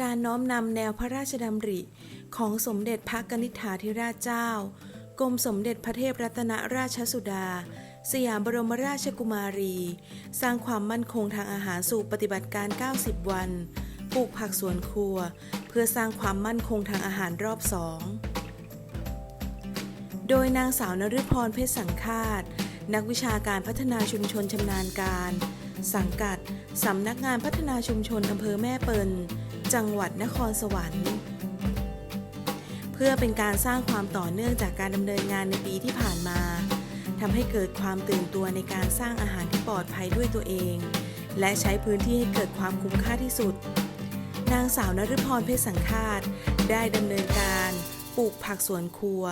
การน้อมนำแนวพระราชดำริ ของสมเด็จพระกนิษฐาธิราชเจ้า กรมสมเด็จพระเทพรัตนราชสุดา สยามบรมราชกุมารี สร้างความมั่นคงทางอาหารสู่ปฏิบัติการ 90 วัน ปลูกผักสวนครัว เพื่อสร้างความมั่นคงทางอาหารรอบสอง โดยนางสาวนฤพรเพชรสังคาตนักวิชาการพัฒนาชุมชนชำนาญการ สังกัด สำนักงานพัฒนาชุมชนอำเภอแม่เปิล จังหวัดนครสวรรค์ เพื่อเป็นการสร้างความต่อเนื่องจากการดำเนินงานในปีที่ผ่านมาทำให้เกิดความตื่นตัวในการสร้างอาหารที่ปลอดภัยด้วยตัวเอง และใช้พื้นที่ให้เกิดความคุ้มค่าที่สุด นางสาวนฤพรเพชรสังคาตได้ดำเนินการปลูกผักสวนครัว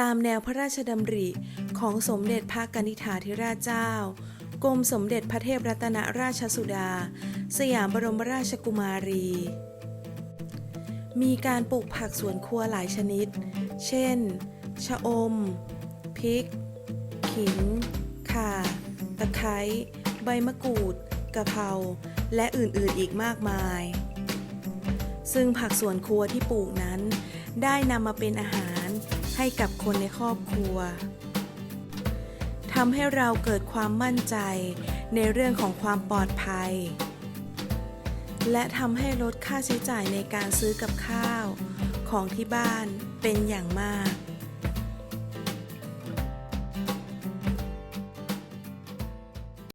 ตามแนวพระราชดำริของสมเด็จพระกนิษฐาธิราชเจ้า รมสมเด็จพระเทพรัตนราชสุดา สยามบรมราชกุมารี มีการปลูกผักสวนครัวหลายชนิด เช่น ชะอม พริก ขิง ข่า ตะไคร้ ใบมะกรูด กะเพรา และอื่นๆอีกมากมาย ซึ่งผักสวนครัวที่ปลูกนั้น ได้นำมาเป็นอาหารให้กับคนในครอบครัว ทำให้เราเกิดความมั่นใจในเรื่องของความปลอดภัย และทำให้ลดค่าใช้จ่ายในการซื้อกับข้าวของที่บ้านเป็นอย่างมาก